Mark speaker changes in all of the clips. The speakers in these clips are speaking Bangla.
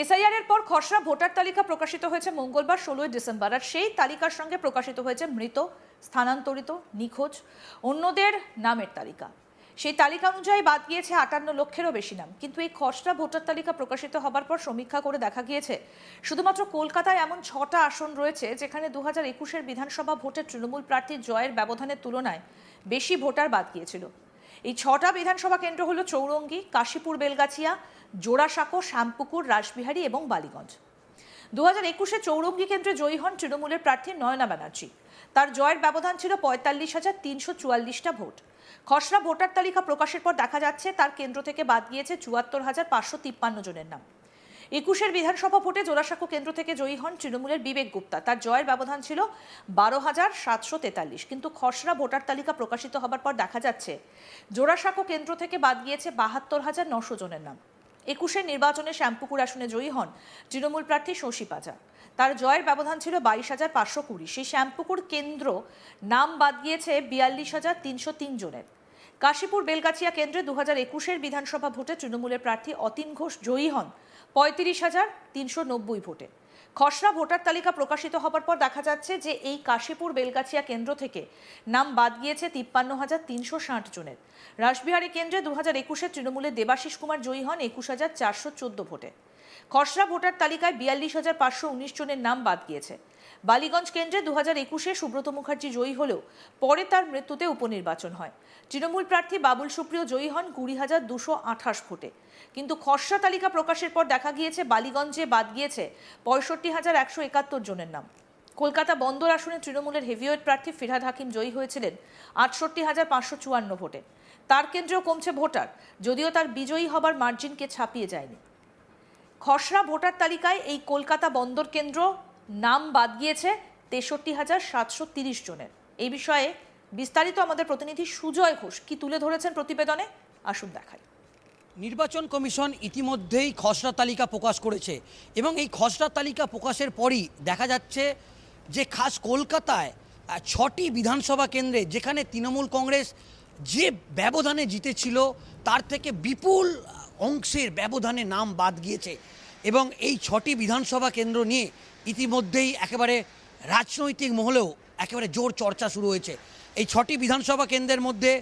Speaker 1: এসআইআর এর পর খসড়া ভোটার তালিকা প্রকাশিত হয়েছে মঙ্গলবার, ষোলোই ডিসেম্বর, আর সেই তালিকার সঙ্গে প্রকাশিত হয়েছে মৃত, স্থানান্তরিত, নিখোঁজ, অন্যদের নামের তালিকা। সেই তালিকা অনুযায়ী বাদ গিয়েছে আটান্ন লক্ষেরও বেশি নাম। কিন্তু এই খসড়া ভোটার তালিকা প্রকাশিত হবার পর সমীক্ষা করে দেখা গিয়েছে, শুধুমাত্র কলকাতায় এমন ছটা আসন রয়েছে যেখানে দু হাজার একুশের বিধানসভা ভোটে তৃণমূল প্রার্থীর জয়ের ব্যবধানের তুলনায় বেশি ভোটার বাদ গিয়েছিল। এই ছটা বিধানসভা কেন্দ্র হলো চৌরঙ্গি, কাশীপুর, বেলগাছিয়া জোড়াসাঁকো, শ্যামপুকুর, রাসবিহারী এবং বালিগঞ্জ। দু হাজার একুশে চৌরঙ্গি কেন্দ্রে জয়ী হন তৃণমূলের প্রার্থী নয়না ব্যানার্জি। তার জয়ের ব্যবধান ছিল পঁয়তাল্লিশ হাজার তিনশো চুয়াল্লিশটা ভোট। খসড়া ভোটার তালিকা প্রকাশের পর দেখা যাচ্ছে, তার কেন্দ্র থেকে বাদ গিয়েছে চুয়াত্তর হাজার পাঁচশো তিপ্পান্ন জনের নাম। একুশের বিধানসভা ভোটে জোড়াসাঁকো কেন্দ্র থেকে জয়ী হন তৃণমূলের বিবেক গুপ্তা। তার জয়ের ব্যবধান ছিল বারো হাজার সাতশো তেতাল্লিশ, কিন্তু খসড়া ভোটার তালিকা প্রকাশিত হবার পর দেখা যাচ্ছে, জোড়াসাঁকো কেন্দ্র থেকে বাদ গিয়েছে বাহাত্তর হাজার নশো জনের নাম। একুশের নির্বাচনে শ্যাম্পুকুর আসনে জয়ী হন তৃণমূল প্রার্থী শশী পাজা তার জয়ের ব্যবধান ছিল বাইশ হাজার পাঁচশো কুড়ি। সেই শ্যাম্পুকুর কেন্দ্র নাম বাদ গিয়েছে বিয়াল্লিশ হাজার তিনশো তিন জনের। কাশীপুর বেলগাছিয়া কেন্দ্রে দু হাজার একুশের বিধানসভা ভোটে তৃণমূলের প্রার্থী অতীন ঘোষ জয়ী হন পঁয়ত্রিশ হাজার তিনশো নব্বই ভোটে। খসড়া ভোটার তালিকা প্রকাশিত হবার পর দেখা যাচ্ছে যে এই কাশীপুর বেলগাছিয়া কেন্দ্র থেকে নাম বাদ গিয়েছে তিপ্পান্ন হাজার তিনশো ষাট জনের। রাসবিহারী কেন্দ্রে দু হাজার একুশে তৃণমূলের দেবাশিস কুমার জয়ী হন একুশ হাজার চারশো চোদ্দ ভোটে। খসড়া ভোটার তালিকায় বিয়াল্লিশ হাজার পাঁচশো উনিশ জনের নাম বাদ গিয়েছে। বালিগঞ্জ কেন্দ্রে দু হাজার একুশে সুব্রত মুখার্জি জয়ী হলেও পরে তার মৃত্যুতে উপনির্বাচন হয়। তৃণমূল প্রার্থী বাবুল সুপ্রিয় জয়ী হন কুড়ি হাজার দুশো আঠাশ ভোটে। কিন্তু খসড়া তালিকা প্রকাশের পর দেখা গিয়েছে, বালিগঞ্জে বাদ গিয়েছে পঁয়ষট্টি হাজার একশো একাত্তর জনের নাম। কলকাতা বন্দর আসনে তৃণমূলের হেভিওয়েট প্রার্থী ফিরহাদ হাকিম জয়ী হয়েছিলেন আটষট্টি হাজার পাঁচশো চুয়ান্ন ভোটে। তার কেন্দ্রেও কমছে ভোটার, যদিও তার বিজয়ী হবার মার্জিনকে ছাপিয়ে যায়নি। খসড়া ভোটার তালিকায় এই কলকাতা বন্দর কেন্দ্র নাম বাদ গিয়েছে তেষট্টি হাজার সাতশো তিরিশ জনের। এই বিষয়ে বিস্তারিত আমাদের প্রতিনিধি সুজয় ঘোষ কি তুলে ধরেছেন প্রতিবেদনে? আসুন দেখাই।
Speaker 2: নির্বাচন কমিশন ইতিমধ্যেই খসড়া তালিকা প্রকাশ করেছে এবং এই খসড়া তালিকা প্রকাশের পরই দেখা যাচ্ছে যে খাস কলকাতায় ছটি বিধানসভা কেন্দ্রে যেখানে তৃণমূল কংগ্রেস যে ব্যবধানে জিতেছিল, তার থেকে বিপুল অংশের ব্যবধানে নাম বাদ গিয়েছে। এবং এই ছটি বিধানসভা কেন্দ্র নিয়ে ইতিমধ্যেই একেবারে রাজনৈতিক মহলেও একেবারে জোর চর্চা শুরু হয়েছে। এই ছটি বিধানসভা কেন্দ্রের মধ্যে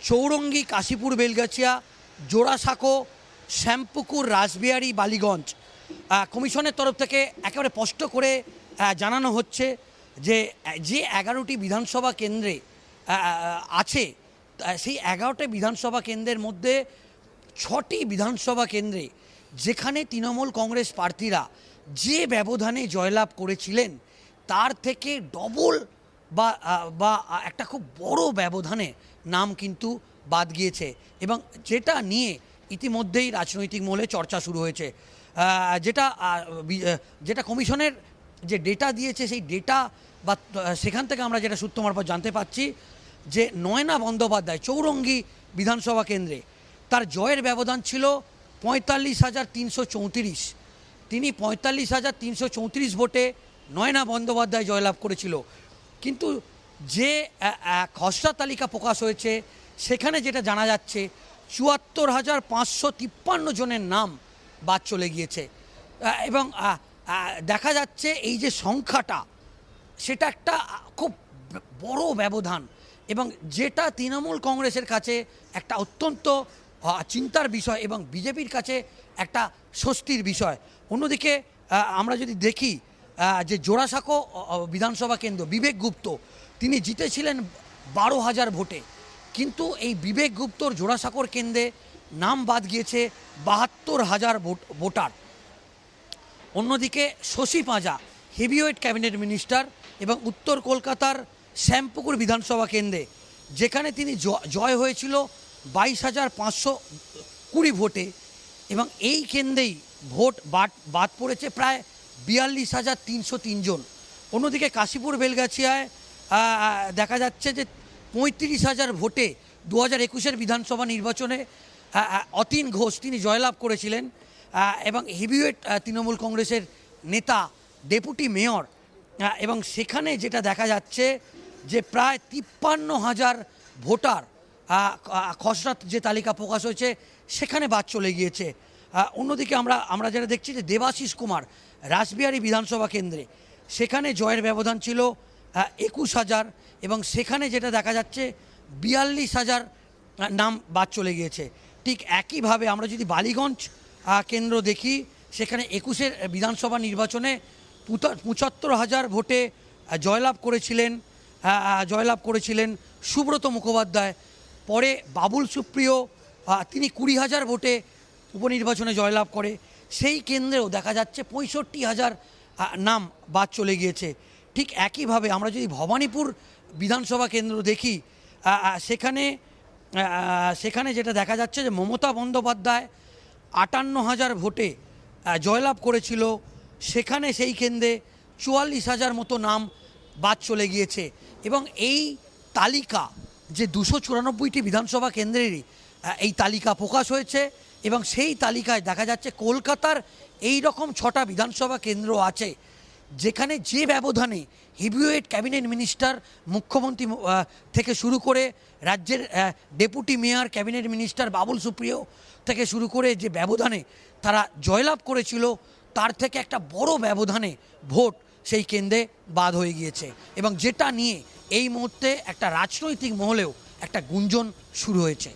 Speaker 2: চৌরঙ্গি, কাশীপুর, বেলগাছিয়া, জোড়াসাঁকো, শ্যামপুকুর, রাসবিহারী, বালিগঞ্জ কমিশনের তরফ থেকে একেবারে স্পষ্ট করে জানানো হচ্ছে যে যে এগারোটি বিধানসভা কেন্দ্রে আছে সেই এগারোটি বিধানসভা কেন্দ্রের মধ্যে ছটি বিধানসভা কেন্দ্রে যেখানে তৃণমূল কংগ্রেস প্রার্থীরা যে ব্যবধানে জয়লাভ করেছিলেন, তার থেকে ডবল বা বা একটা খুব বড় ব্যবধানে নাম কিন্তু বাদ গিয়েছে। এবং যেটা নিয়ে ইতিমধ্যেই রাজনৈতিক মহলে চর্চা শুরু হয়েছে যেটা যেটা কমিশনের যে ডেটা দিয়েছে, সেই ডেটা বা সেখান থেকে আমরা যেটা সূত্র মারফত জানতে পাচ্ছি যে নয়না বন্দ্যোপাধ্যায়, চৌরঙ্গি বিধানসভা কেন্দ্রে তার জয়ের ব্যবধান ছিল পঁয়তাল্লিশ হাজার তিনশো চৌত্রিশ। তিনি পঁয়তাল্লিশ হাজার তিনশো চৌত্রিশ ভোটে নয়না বন্দ্যোপাধ্যায় জয়লাভ করেছিল। কিন্তু যে খসড়া তালিকা প্রকাশ হয়েছে, সেখানে যেটা জানা যাচ্ছে, চুয়াত্তর হাজার পাঁচশো তিপ্পান্ন জনের নাম বাদ চলে গিয়েছে। এবং দেখা যাচ্ছে এই যে সংখ্যাটা, সেটা একটা খুব বড় ব্যবধান। এবং যেটা তৃণমূল কংগ্রেসের কাছে একটা অত্যন্ত চিন্তার বিষয় এবং বিজেপির কাছে একটা স্বস্তির বিষয়। অন্যদিকে আমরা যদি দেখি যে জোড়াসাঁকো বিধানসভা কেন্দ্র, বিবেক গুপ্ত, তিনি জিতেছিলেন বারো হাজার ভোটে। কিন্তু এই বিবেক গুপ্তর জোড়াসাঁকোর কেন্দ্রে নাম বাদ গিয়েছে বাহাত্তর হাজার ভোট, ভোটার। অন্যদিকে, Shashi Panja, heavyweight cabinet minister এবং উত্তর কলকাতার শ্যামপুকুর বিধানসভা কেন্দ্রে, যেখানে তিনি জয় হয়েছিল বাইশ হাজার পাঁচশো কুড়ি ভোটে এবং এই কেন্দ্রেই ভোট বাদ বাদ পড়েছে প্রায় বিয়াল্লিশ হাজার তিনশো তিনজন। অন্যদিকে কাশীপুর, বেলগাছিয়ায় দেখা যাচ্ছে যে পঁয়ত্রিশ হাজার ভোটে দু হাজার একুশের বিধানসভা নির্বাচনে অতীন ঘোষ তিনি জয়লাভ করেছিলেন এবং হেভিওয়েট তৃণমূল কংগ্রেসের নেতা, ডেপুটি মেয়র এবং সেখানে যেটা দেখা যাচ্ছে যে প্রায় তিপ্পান্ন হাজার ভোটার খসড়া যে তালিকা প্রকাশ হয়েছে, সেখানে বাদ চলে গিয়েছে। অন্যদিকে আমরা আমরা যেটা দেখছি যে দেবাশিস কুমার রাসবিহারী বিধানসভা কেন্দ্রে, সেখানে জয়ের ব্যবধান ছিল একুশ হাজার এবং সেখানে যেটা দেখা যাচ্ছে, বিয়াল্লিশ হাজার নাম বাদ চলে গিয়েছে। ঠিক একইভাবে আমরা যদি বালিগঞ্জ কেন্দ্র দেখি, সেখানে একুশের বিধানসভা নির্বাচনে পঁচাত্তর হাজার ভোটে জয়লাভ করেছিলেন জয়লাভ করেছিলেন সুব্রত মুখোপাধ্যায়। পরে বাবুল সুপ্রিয় তিনি কুড়ি হাজার ভোটে উপনির্বাচনে জয়লাভ করে। সেই কেন্দ্রেও দেখা যাচ্ছে পঁয়ষট্টি হাজার নাম বাদ চলে গিয়েছে। ঠিক একইভাবে আমরা যদি ভবানীপুর বিধানসভা কেন্দ্র দেখি সেখানে সেখানে যেটা দেখা যাচ্ছে যে মমতা বন্দ্যোপাধ্যায় আটান্ন হাজার ভোটে জয়লাভ করেছিল, সেখানে সেই কেন্দ্রে চুয়াল্লিশ হাজার মতো নাম বাদ চলে গিয়েছে। এবং এই তালিকা যে দুশো চুরানব্বইটি বিধানসভা কেন্দ্রেরই এই তালিকা প্রকাশ হয়েছে এবং সেই তালিকায় দেখা যাচ্ছে কলকাতার এই রকম ছটা বিধানসভা কেন্দ্র আছে, যেখানে যে ব্যবধানে হেভিওয়েট ক্যাবিনেট মিনিস্টার, মুখ্যমন্ত্রী থেকে শুরু করে রাজ্যের deputy mayor, cabinet minister, Babul Supriyo থেকে শুরু করে যে ব্যবধানে তারা জয়লাভ করেছিল, তার থেকে একটা বড় ব্যবধানে ভোট সেই কেন্দ্রে বাদ হয়ে গিয়েছে এবং যেটা নিয়ে এই মুহূর্তে একটা রাজনৈতিক মহলেও একটা গুঞ্জন শুরু হয়েছে।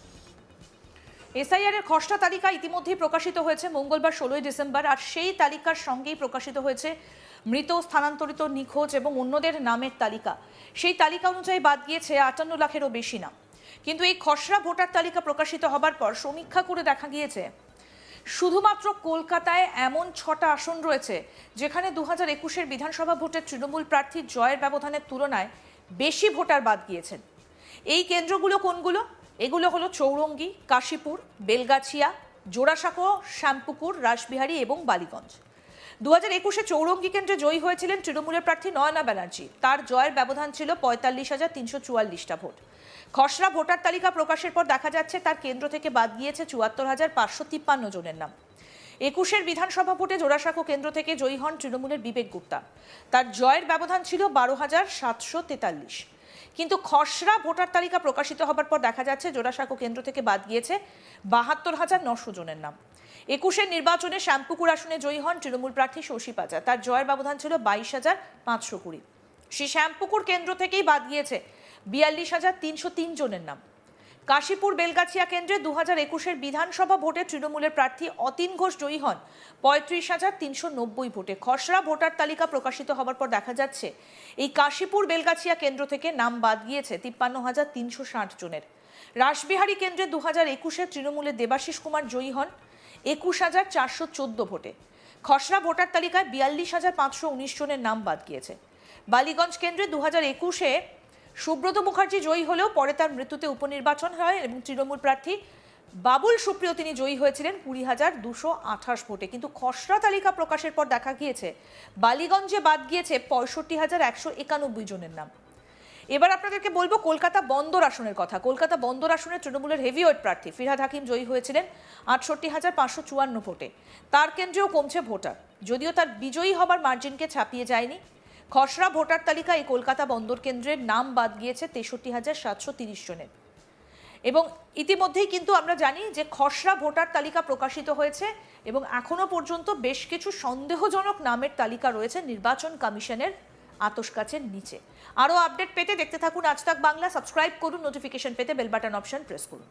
Speaker 1: এসআইআর এর খসড়া তালিকা ইতিমধ্যেই প্রকাশিত হয়েছে মঙ্গলবার ষোলোই ডিসেম্বর আর সেই তালিকার সঙ্গেই প্রকাশিত হয়েছে মৃত, স্থানান্তরিত, নিখোঁজ এবং অন্যদের নামের তালিকা। সেই তালিকা অনুযায়ী বাদ গিয়েছে আটান্ন লাখেরও বেশি নাম। কিন্তু এই খসড়া ভোটার তালিকা প্রকাশিত হবার পর সমীক্ষা করে দেখা গিয়েছে, শুধুমাত্র কলকাতায় এমন ছটা আসন রয়েছে যেখানে দু হাজার একুশের বিধানসভা ভোটের তৃণমূল প্রার্থী জয়ের ব্যবধানের তুলনায় বেশি ভোটার বাদ গিয়েছেন। এই কেন্দ্রগুলো কোনগুলো? এগুলো হলো চৌরঙ্গি, কাশীপুর, বেলগাছিয়া, জোড়াসাঁকো, শ্যামপুকুর, রাসবিহারী এবং বালিগঞ্জ। দু হাজার একুশে চৌরঙ্গি কেন্দ্রে জয়ী হয়েছিলেন তৃণমূলের প্রার্থী নয়না ব্যানার্জি। তার জয়ের ব্যবধান ছিল পঁয়তাল্লিশ হাজার তিনশো চুয়াল্লিশটা ভোট। খসড়া ভোটার তালিকা প্রকাশের পর দেখা যাচ্ছে তার কেন্দ্র থেকে বাদ গিয়েছে চুয়াত্তর হাজার পাঁচশো তিপ্পান্ন জনের নাম। একুশের বিধানসভা ভোটে জোড়াসাঁকো কেন্দ্র থেকে জয়ী হন তৃণমূলের বিবেক গুপ্তা। তার জয়ের ব্যবধান ছিল বারো হাজার সাতশো তেতাল্লিশ। কিন্তু খসড়া ভোটার তালিকা প্রকাশিত হবার পর দেখা যাচ্ছে জোড়াসাঁকো কেন্দ্র থেকে বাদ গিয়েছে বাহাত্তর হাজার নশো জনের নাম। একুশের নির্বাচনে শ্যামপুকুর আসনে জয়ী হন তৃণমূল প্রার্থী শশী পাজা। তার জয়ের ব্যবধান ছিল বাইশ হাজার পাঁচশো কুড়ি। সেই শ্যামপুকুর কেন্দ্র থেকেই বাদ গিয়েছে বিয়াল্লিশ হাজার তিনশো তিন জনের নাম। কাশীপুর বেলগাছিয়া কেন্দ্রে দু হাজার একুশের বিধানসভা ভোটে তৃণমূলের প্রার্থী অতীন ঘোষ জয়ী হন। পঁয়ত্রিশ হাজার তিনশো নব্বই ভোটে খসড়া ভোটার তালিকা প্রকাশিত হবার পর দেখা যাচ্ছে, এই কাশীপুর বেলগাছিয়া কেন্দ্র থেকে নাম বাদ গিয়েছে তিপ্পান্ন হাজার তিনশো ষাট জনের। রাসবিহারী কেন্দ্রে দু হাজার একুশে তৃণমূলের দেবাশিস কুমার জয়ী হন একুশ হাজার চারশো চোদ্দ ভোটে। খসড়া ভোটার তালিকায় বিয়াল্লিশ হাজার পাঁচশো উনিশ জনের নাম বাদ গিয়েছে। বালিগঞ্জ কেন্দ্রে দু হাজার একুশে সুব্রত মুখার্জি জয়ী হলেও পরে তার মৃত্যুতে উপনির্বাচন হয় এবং তৃণমূল প্রার্থী বাবুল সুপ্রিয় তিনি জয়ী হয়েছিলেন কুড়ি হাজার দুশো আঠাশ ভোটে। কিন্তু খসড়া তালিকা প্রকাশের পর দেখা গিয়েছে, বালিগঞ্জে বাদ গিয়েছে পঁয়ষট্টি হাজার একশো একানব্বই জনের নাম। এবার আপনাদেরকে বলব কলকাতা বন্দর আসনের কথা। কলকাতা বন্দর আসনের তৃণমূলের হেভিওয়েট প্রার্থী ফিরহাদ হাকিম জয়ী হয়েছিলেন আটষট্টি হাজার পাঁচশো চুয়ান্ন ভোটে। তার কেন্দ্রেও কমছে ভোটার। যদিও তার বিজয়ী হবার মার্জিনকে ছাপিয়ে যায়নি খসড়া ভোটার তালিকায় এই কলকাতা বন্দর কেন্দ্রের নাম বাদ গিয়েছে তেষট্টি হাজার সাতশো তিরিশ জনের। এবং ইতিমধ্যেই কিন্তু আমরা জানি যে খসড়া ভোটার তালিকা প্রকাশিত হয়েছে এবং এখনও পর্যন্ত বেশ কিছু সন্দেহজনক নামের তালিকা রয়েছে নির্বাচন কমিশনের আতস কাছের নিচে। আরও আপডেট পেতে দেখতে থাকুন আজ তাক বাংলা, সাবস্ক্রাইব করুন, নোটিফিকেশন পেতে বেল বাটন অপশন প্রেস করুন।